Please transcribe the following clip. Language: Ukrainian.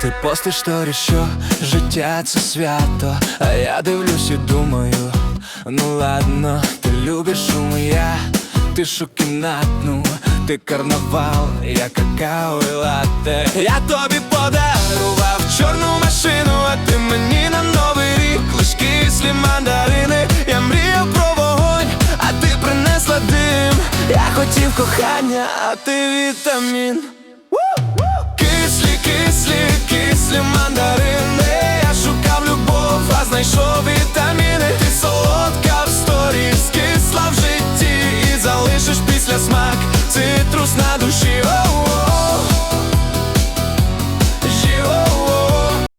Ти постиш сторі, що життя це свято, а я дивлюсь і думаю, ну ладно, ти любиш шум, я тишу кімнатну, ти карнавал, я какао і латте Я тобі подарував чорну машину, а ти мені на новий рік Лишки слі мандарини, я мріяв про вогонь, а ти принесла дим. Я хотів кохання, а ти вітамін.